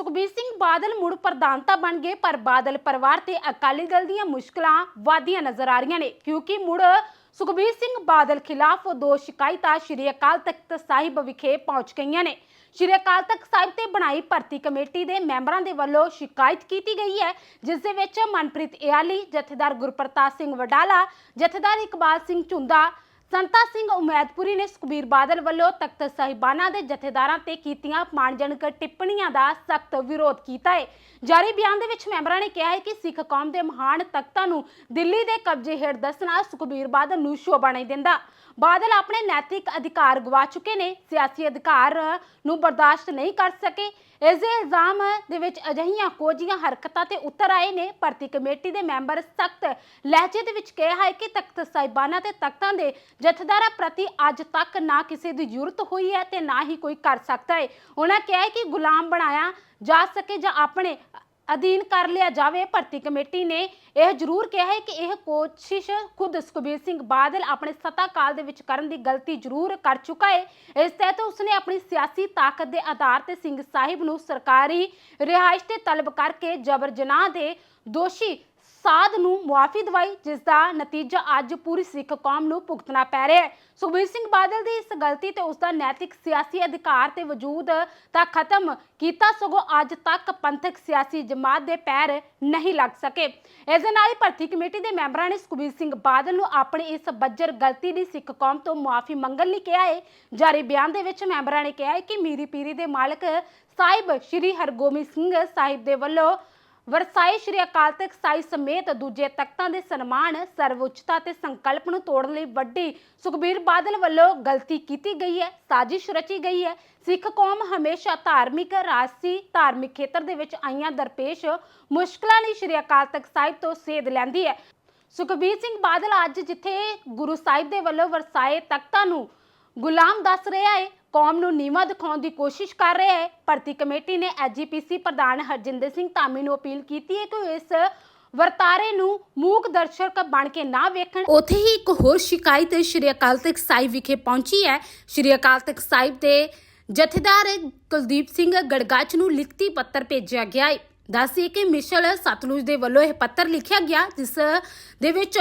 ਸੁਖਬੀਰ ਸਿੰਘ ਬਾਦਲ ਮੁੜ ਪ੍ਰਧਾਨਤਾ ਬਣ ਗਏ, ਪਰ ਬਾਦਲ ਪਰਿਵਾਰ ਤੇ ਅਕਾਲੀ ਦਲ ਦੀਆਂ ਮੁਸ਼ਕਲਾਂ ਵਾਧੀਆਂ ਨਜ਼ਰ ਆ ਰਹੀਆਂ ਨੇ, ਕਿਉਂਕਿ ਮੁੜ ਸੁਖਬੀਰ ਸਿੰਘ ਬਾਦਲ ਖਿਲਾਫ ਦੋ ਸ਼ਿਕਾਇਤਾਂ ਸ਼੍ਰੀ ਅਕਾਲ ਤਖਤ ਸਾਹਿਬ ਵਿਖੇ ਪਹੁੰਚ ਗਈਆਂ ਨੇ। ਸ਼੍ਰੀ ਅਕਾਲ ਤਖਤ ਸਾਹਿਬ ਤੇ ਬਣਾਈ ਭਰਤੀ ਕਮੇਟੀ ਦੇ ਮੈਂਬਰਾਂ ਦੇ ਵੱਲੋਂ ਸ਼ਿਕਾਇਤ ਕੀਤੀ ਗਈ ਹੈ, ਜਿਸ ਦੇ ਵਿੱਚ ਮਨਪ੍ਰੀਤ ਇਆਲੀ, ਜਥੇਦਾਰ ਗੁਰਪ੍ਰਤਾਪ ਸਿੰਘ ਵਡਾਲਾ, ਜਥੇਦਾਰ ਇਕਬਾਲ ਸਿੰਘ ਝੁੰਦਾ ਸੰਤਾ ਸਿੰਘ ਉਮੈਦਪੁਰੀ ਨੇ ਸੁਖਬੀਰ ਬਾਦਲ ਵੱਲੋਂ ਤਖਤ ਸਾਹਿਬਾਨਾਂ ਦੇ ਜਥੇਦਾਰਾਂ ਤੇ ਕੀਤੀਆਂ ਮਾਣਜਨਕ ਟਿੱਪਣੀਆਂ ਦਾ ਸਖਤ ਵਿਰੋਧ ਕੀਤਾ ਹੈ। ਜਾਰੀ ਬਿਆਨ ਦੇ ਵਿੱਚ ਮੈਂਬਰਾਂ ਨੇ ਕਿਹਾ ਹੈ ਕਿ ਸਿੱਖ ਕੌਮ ਦੇ ਮਹਾਨ ਤਖਤਾਂ ਨੂੰ ਦਿੱਲੀ ਦੇ ਕਬਜ਼ੇ ਹੇਠ ਦੱਸਣਾ ਸੁਖਬੀਰ ਬਾਦਲ ਨੂੰ ਸ਼ੋਭਾ ਨਹੀਂ ਦਿੰਦਾ। ਬਾਦਲ ਆਪਣੇ ਨੈਤਿਕ ਅਧਿਕਾਰ ਗਵਾ ਚੁੱਕੇ ਨੇ, ਸਿਆਸੀ ਅਧਿਕਾਰ ਨੂੰ ਬਰਦਾਸ਼ਤ ਨਹੀਂ ਕਰ ਸਕੇ। ਇਸ ਦੇ ਇਲਜ਼ਾਮ ਦੇ ਵਿੱਚ ਅਜਿਹੀਆਂ ਕੋਝੀਆਂ ਹਰਕਤਾਂ ਤੇ ਉਤਰ ਆਏ ਨੇ। ਭਰਤੀ ਕਮੇਟੀ ਦੇ ਮੈਂਬਰ ਸਖਤ ਲਹਿਜੇ ਦੇ ਵਿੱਚ ਕਿਹਾ ਹੈ ਕਿ ਤਖਤ ਸਾਹਿਬਾਨਾਂ ਤੇ ਤਖਤਾਂ ਦੇ ਜਥੇਦਾਰਾਂ ਪ੍ਰਤੀ ਅੱਜ ਤੱਕ ਨਾ ਕਿਸੇ ਦੀ ਜ਼ਰੂਰਤ ਹੋਈ ਹੈ ਤੇ ਨਾ ਹੀ ਕੋਈ ਕਰ ਸਕਦਾ ਹੈ। ਉਹਨਾਂ ਕਿਹਾ ਹੈ ਕਿ ਗੁਲਾਮ ਬਣਾਇਆ ਜਾ ਸਕੇ ਜਾਂ ਆਪਣੇ ਅਧੀਨ ਕਰ ਲਿਆ ਜਾਵੇ। ਭਰਤੀ ਕਮੇਟੀ ਨੇ ਇਹ ਜ਼ਰੂਰ ਕਿਹਾ ਹੈ ਕਿ ਇਹ ਕੋਸ਼ਿਸ਼ ਖੁਦ ਸੁਖਬੀਰ ਸਿੰਘ ਬਾਦਲ ਆਪਣੇ ਸੱਤਾ ਕਾਲ ਦੇ ਵਿੱਚ ਕਰਨ ਦੀ ਗਲਤੀ ਜ਼ਰੂਰ ਕਰ ਚੁੱਕਾ ਹੈ। ਇਸ ਤਹਿਤ ਉਸਨੇ ਆਪਣੀ ਸਿਆਸੀ ਤਾਕਤ ਦੇ ਆਧਾਰ ਤੇ ਸਿੰਘ ਸਾਹਿਬ ਨੂੰ ਸਰਕਾਰੀ ਰਿਹਾਇਸ਼ ਤੇ ਤਲਬ ਕਰਕੇ ਜਬਰ ਜਨਾਹ ਦੇ ਦੋਸ਼ੀ ਸਾਧ ਨੂੰ ਮੁਆਫੀ ਦਵਾਈ ਜਿਸ ਦਾ ਨਤੀਜਾ ਅੱਜ ਪੂਰੀ ਸਿੱਖ ਕੌਮ ਨੂੰ ਭੁਗਤਣਾ ਪੈ ਰਿਹਾ ਹੈ। ਸੁਖਬੀਰ ਸਿੰਘ ਬਾਦਲ ਦੀ ਇਸ ਗਲਤੀ ਤੇ ਉਸ ਦਾ ਨੈਤਿਕ ਸਿਆਸੀ ਅਧਿਕਾਰ ਤੇ ਵਜੂਦ ਤਾਂ ਖਤਮ ਕੀਤਾ ਸਗੋਂ ਅੱਜ ਤੱਕ ਪੰਥਕ ਸਿਆਸੀ ਜਮਾਤ ਦੇ ਪੈਰ ਨਹੀਂ ਲੱਗ ਸਕੇ। ਇਸ ਦੇ ਨਾਲ ਹੀ ਭਰਤੀ ਕਮੇਟੀ ਦੇ ਮੈਂਬਰਾਂ ਨੇ ਸੁਖਬੀਰ ਸਿੰਘ ਬਾਦਲ ਨੂੰ ਆਪਣੀ ਇਸ ਬੱਜਰ ਗਲਤੀ ਦੀ ਸਿੱਖ ਕੌਮ ਤੋਂ ਮੁਆਫੀ ਮੰਗਣ ਲਈ ਕਿਹਾ ਹੈ। ਜਾਰੀ ਬਿਆਨ ਦੇ ਵਿੱਚ ਮੈਂਬਰਾਂ ਨੇ ਕਿਹਾ ਹੈ ਕਿ ਮੀਰੀ ਪੀਰੀ ਦੇ ਮਾਲਕ ਸਾਹਿਬ ਸ੍ਰੀ ਹਰਗੋਬਿੰਦ ਸਿੰਘ ਸਾਹਿਬ ਦੇ ਵੱਲੋਂ ਵਰਸਾਈ ਸ਼੍ਰੀ ਅਕਾਲ ਤਖਤ ਸਾਈ ਸਮੇਤ ਦੂਜੇ ਤਖਤਾਂ ਦੇ ਸਨਮਾਨ, ਸਰਵਉੱਚਤਾ ਤੇ ਸੰਕਲਪ ਨੂੰ ਤੋੜਨ ਲਈ ਵੱਡੀ ਸੁਖਬੀਰ ਬਾਦਲ ਵੱਲੋਂ ਗਲਤੀ ਕੀਤੀ ਗਈ ਹੈ, ਸਾਜ਼ਿਸ਼ ਰਚੀ ਗਈ ਹੈ। ਸਿੱਖ ਕੌਮ ਹਮੇਸ਼ਾ ਧਾਰਮਿਕ, ਰਾਜਸੀ, ਧਾਰਮਿਕ ਖੇਤਰ ਦੇ ਵਿੱਚ ਆਈਆਂ ਦਰਪੇਸ਼ ਮੁਸ਼ਕਲਾਂ ਲਈ ਸ਼੍ਰੀ ਅਕਾਲ ਤਖਤ ਸਾਹਿਬ ਤੋਂ ਸੇਧ ਲੈਂਦੀ ਹੈ। ਸੁਖਬੀਰ ਸਿੰਘ ਬਾਦਲ ਅੱਜ ਜਿੱਥੇ ਗੁਰੂ ਸਾਹਿਬ ਦੇ ਵੱਲੋਂ ਵਰਸਾਏ ਤਖਤਾਂ ਨੂੰ ਗੁਲਾਮ ਦੱਸ ਰਿਹਾ ਹੈ ਕੌਮ ਨੂੰ ਨੀਵਾ ਦਿਖਾਉਣ ਦੀ ਕੋਸ਼ਿਸ਼ ਕਰ ਰਿਹਾ ਹੈ ਭਰਤੀ ਕਮੇਟੀ ਨੇ ਐਜੀਪੀਸੀ ਪ੍ਰਧਾਨ ਹਰਜਿੰਦਰ ਸਿੰਘ ਧਾਮੀ ਨੂੰ ਅਪੀਲ ਕੀਤੀ ਹੈ ਕਿ ਉਹ ਇਸ ਵਰਤਾਰੇ ਨੂੰ ਮੂਕ ਦਰਸ਼ਕ ਬਣ ਕੇ ਨਾ ਵੇਖਣ। ਉਥੇ ਹੀ ਇੱਕ ਹੋਰ ਸ਼ਿਕਾਇਤ ਸ਼੍ਰੀ ਅਕਾਲ ਤਖਤ ਸਾਹਿਬ ਵਿਖੇ ਪਹੁੰਚੀ ਹੈ। ਸ਼੍ਰੀ ਅਕਾਲ ਤਖਤ ਸਾਹਿਬ ਦੇ ਜਥੇਦਾਰ ਕੁਲਦੀਪ ਸਿੰਘ ਗੜਗਾਚ ਨੂੰ ਲਿਖਤੀ ਪੱਤਰ ਭੇਜਿਆ ਗਿਆ ਹੈ ਦੱਸਿਏ ਕਿ ਮਿਸ਼ਲ ਸਤਲੁਜ ਦੇ ਵੱਲੋਂ ਇਹ ਪੱਤਰ ਲਿਖਿਆ ਗਿਆ, ਜਿਸ ਦੇ ਵਿੱਚ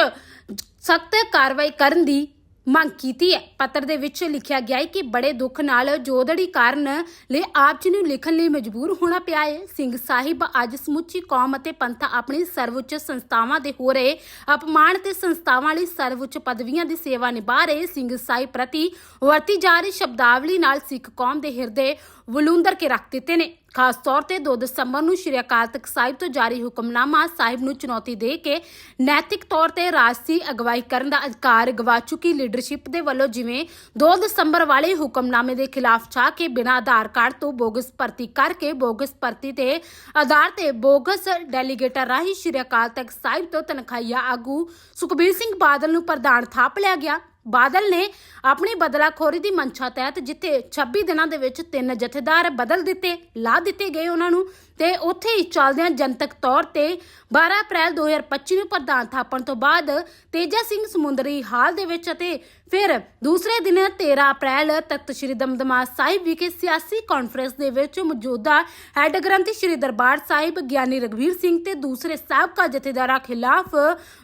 ਸਖਤ ਕਾਰਵਾਈ ਕਰਨ ਦੀ ਮੰਗ ਕੀਤੀ ਹੈ। ਪੱਤਰ ਦੇ ਵਿੱਚ ਲਿਖਿਆ ਗਿਆ ਹੈ ਕਿ ਬੜੇ ਦੁੱਖ ਨਾਲ ਜੋਦੜੀ ਕਾਰਨ ਲਈ ਆਪ ਜੀ ਨੂੰ ਲਿਖਣ ਲਈ ਮਜਬੂਰ ਹੋਣਾ ਪਿਆ ਹੈ। ਸਿੰਘ ਸਾਹਿਬ ਅੱਜ ਸਮੁੱਚੀ ਕੌਮ ਅਤੇ ਪੰਥ ਆਪਣੀ ਸਰਵਉੱਚ ਸੰਸਥਾਵਾਂ ਦੇ ਹੋ ਰਹੇ ਅਪਮਾਨ ਤੇ ਸੰਸਥਾਵਾਂ ਲਈ ਸਰਵਉੱਚ ਪਦਵੀਆਂ ਦੀ ਸੇਵਾ ਨਿਭਾ ਰਹੇ ਸਿੰਘ ਸਾਹਿਬ ਪ੍ਰਤੀ ਵਰਤੀ ਜਾ ਰਹੀ ਸ਼ਬਦਾਵਲੀ ਨਾਲ ਸਿੱਖ ਕੌਮ ਦੇ ਹਿਰਦੇ ਵਲੂੰਦਰ ਕੇ ਰੱਖ ਦਿੱਤੇ ਨੇ। ਖਾਸ ਤੌਰ ਤੇ 2 ਦਸੰਬਰ ਨੂੰ ਸ਼੍ਰੀ ਅਕਾਲ ਤਖਤ ਸਾਹਿਬ ਤੋਂ ਜਾਰੀ ਹੁਕਮਨਾਮਾ ਸਾਹਿਬ ਨੂੰ ਚੁਣੌਤੀ ਦੇ ਕੇ ਨੈਤਿਕ ਤੌਰ ਤੇ ਰਾਜਸੀ ਅਗਵਾਈ ਕਰਨ ਦਾ ਅਧਿਕਾਰ ਗਵਾ ਚੁੱਕੀ ਲੀਡਰਸ਼ਿਪ ਦੇ ਵੱਲੋਂ ਜਿਵੇਂ 2 ਦਸੰਬਰ ਵਾਲੇ ਹੁਕਮਨਾਮੇ ਦੇ ਖਿਲਾਫ ਛਾ ਕੇ ਬਿਨਾਂ ਆਧਾਰ ਕਾਰਡ ਤੋਂ ਬੋਗਸ ਭਰਤੀ ਕਰਕੇ ਬੋਗਸ ਭਰਤੀ ਤੇ ਆਧਾਰ ਤੇ ਬੋਗਸ ਡੈਲੀਗੇਟਰ ਰਾਹੀਂ ਸ਼੍ਰੀ ਅਕਾਲ ਤਖਤ ਸਾਹਿਬ ਤੋਂ ਤਨਖਾਹੀਆ ਆਗੂ ਸੁਖਬੀਰ ਸਿੰਘ ਬਾਦਲ ਨੂੰ ਪ੍ਰਧਾਨ ਥਾਪ ਲਿਆ ਗਿਆ। ਬਾਦਲ ਨੇ ਆਪਣੀ ਬਦਲਾਖੋਰੀ ਦੀ ਮੰਸ਼ਾ ਤਹਿਤ ਜਿੱਥੇ 26 ਦਿਨਾਂ ਦੇ ਵਿੱਚ ਤਿੰਨ ਜਥੇਦਾਰ ਬਦਲ ਦਿੱਤੇ, ਲਾ ਦਿੱਤੇ ਗਏ ਉਹਨਾਂ ਨੂੰ। ਤੇ ਉੱਥੇ ਹੀ ਚੱਲਦਿਆਂ ਜਨਤਕ ਤੌਰ ਤੇ 12 ਅਪ੍ਰੈਲ 2025 ਨੂੰ ਪ੍ਰਧਾਨ ਥਾਪਣ ਤੋਂ ਬਾਅਦ ਤੇਜਾ ਸਿੰਘ ਸਮੁੰਦਰੀ ਹਾਲ ਦੇ ਵਿੱਚ ਅਤੇ ਫਿਰ ਦੂਸਰੇ ਦਿਨ 13 ਅਪ੍ਰੈਲ ਤਖਤ ਸ੍ਰੀ ਦਮਦਮਾ ਸਾਹਿਬ ਵਿਖੇ ਸਿਆਸੀ ਕਾਨਫਰੰਸ ਦੇ ਵਿੱਚ ਮੌਜੂਦਾ ਹੈੱਡ ਗ੍ਰੰਥੀ ਸ੍ਰੀ ਦਰਬਾਰ ਸਾਹਿਬ ਗਿਆਨੀ ਰਗਵੀਰ ਸਿੰਘ ਤੇ ਦੂਸਰੇ ਸਾਬਕਾ ਜਥੇਦਾਰਾਂ ਖਿਲਾਫ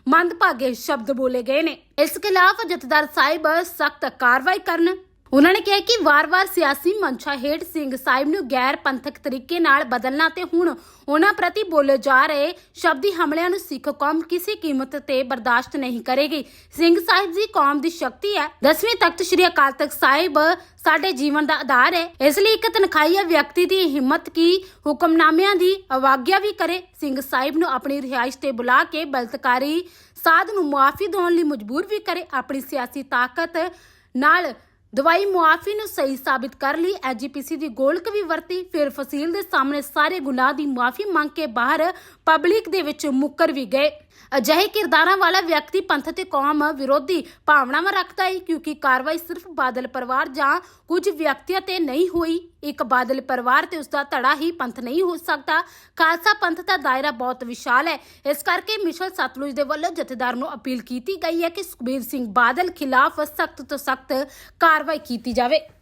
ਮੰਦਭਾਗੇ ਸ਼ਬਦ ਬੋਲੇ ਗਏ ਨੇ। ਇਸ ਖਿਲਾਫ ਜਥੇਦਾਰ ਸਾਹਿਬ ਸਖਤ ਕਾਰਵਾਈ ਕਰਨ ਉਹਨਾਂ ਨੇ ਕਿਹਾ ਕਿ ਵਾਰ-ਵਾਰ ਸਿਆਸੀ ਮੰਸ਼ਾ ਹੇਠ ਸਿੰਘ ਸਾਹਿਬ ਨੂੰ ਗੈਰ ਪੰਥਕ ਤਰੀਕੇ ਨਾਲ ਬਦਲਣਾ ਤੇ ਹੁਣ ਉਹਨਾਂ ਪ੍ਰਤੀ ਬੋਲੇ ਜਾ ਰਹੇ ਸ਼ਬਦੀ ਹਮਲਿਆਂ ਨੂੰ ਸਿੱਖ ਕੌਮ ਕਿਸੇ ਕੀਮਤ ਤੇ ਬਰਦਾਸ਼ਤ ਨਹੀਂ ਕਰੇਗੀ। ਸਿੰਘ ਸਾਹਿਬ ਜੀ ਕੌਮ ਦੀ ਸ਼ਕਤੀ ਹੈ। ਦਸਵੀਂ ਤਖਤ ਸ੍ਰੀ ਅਕਾਲ ਤਖਤ ਸਾਹਿਬ ਸਾਡੇ ਜੀਵਨ ਦਾ ਆਧਾਰ ਹੈ। ਇਸ ਲਈ ਇੱਕ ਤਨਖਾਹੀਆ ਵਿਅਕਤੀ ਦੀ ਹਿੰਮਤ ਕੀ ਹੁਕਮਨਾਮਿਆਂ ਦੀ ਅਵਾਗਿਆ ਵੀ ਕਰੇ। ਸਿੰਘ ਸਾਹਿਬ ਨੂੰ ਆਪਣੀ ਰਿਹਾਇਸ਼ ਤੇ ਬੁਲਾ ਕੇ ਬਲਤਕਾਰੀ ਸਾਧ ਨੂੰ ਮੁਆਫੀ ਦੇਣ ਲਈ ਮਜਬੂਰ ਵੀ ਕਰੇ। ਆਪਣੀ ਸਿਆਸੀ ਤਾਕਤ ਨਾਲ ਦਵਾਈ ਮੁਆਫੀ ਨੂੰ ਸਹੀ ਸਾਬਿਤ ਕਰ ਲਈ, ਐਜੀਪੀਸੀ ਦੀ ਗੋਲਕ ਵੀ ਵਰਤੀ, ਫਿਰ ਫਸੀਲ ਦੇ ਸਾਹਮਣੇ ਸਾਰੇ ਗੁਨਾਹ ਦੀ ਮੁਆਫੀ ਮੰਗ ਕੇ ਬਾਹਰ ਪਬਲਿਕ ਦੇ ਵਿੱਚ ਮੁੱਕਰ ਵੀ ਗਏ। ਅਜਿਹੇ ਕਿਰਦਾਰਾਂ ਵਾਲਾ ਵਿਅਕਤੀ ਪੰਥ ਤੇ ਕੌਮ ਵਿਰੋਧੀ ਭਾਵਨਾਵਾਂ ਰੱਖਦਾ ਹੈ ਕਿਉਂਕਿ ਕਾਰਵਾਈ ਸਿਰਫ ਬਾਦਲ ਪਰਿਵਾਰ ਜਾਂ ਕੁਝ ਵਿਅਕਤੀਆਂ ਤੇ ਨਹੀਂ ਹੋਈ। ਇੱਕ ਬਾਦਲ ਪਰਿਵਾਰ ਤੇ ਉਸ ਦਾ ਧੜਾ ਹੀ ਪੰਥ ਨਹੀਂ ਹੋ ਸਕਦਾ। ਖਾਲਸਾ ਪੰਥ ਦਾ ਦਾਇਰਾ ਬਹੁਤ ਵਿਸ਼ਾਲ ਹੈ। ਇਸ ਕਰਕੇ ਮਿਸ਼ਲ ਸਤਲੁਜ ਦੇ ਵੱਲੋਂ ਜਥੇਦਾਰ ਨੂੰ ਅਪੀਲ ਕੀਤੀ ਗਈ ਹੈ ਕਿ ਸੁਖਬੀਰ ਸਿੰਘ ਬਾਦਲ ਖਿਲਾਫ ਸਖਤ ਤੋਂ ਸਖਤ ਕਾਰਵਾਈ ਕੀਤੀ ਜਾਵੇ।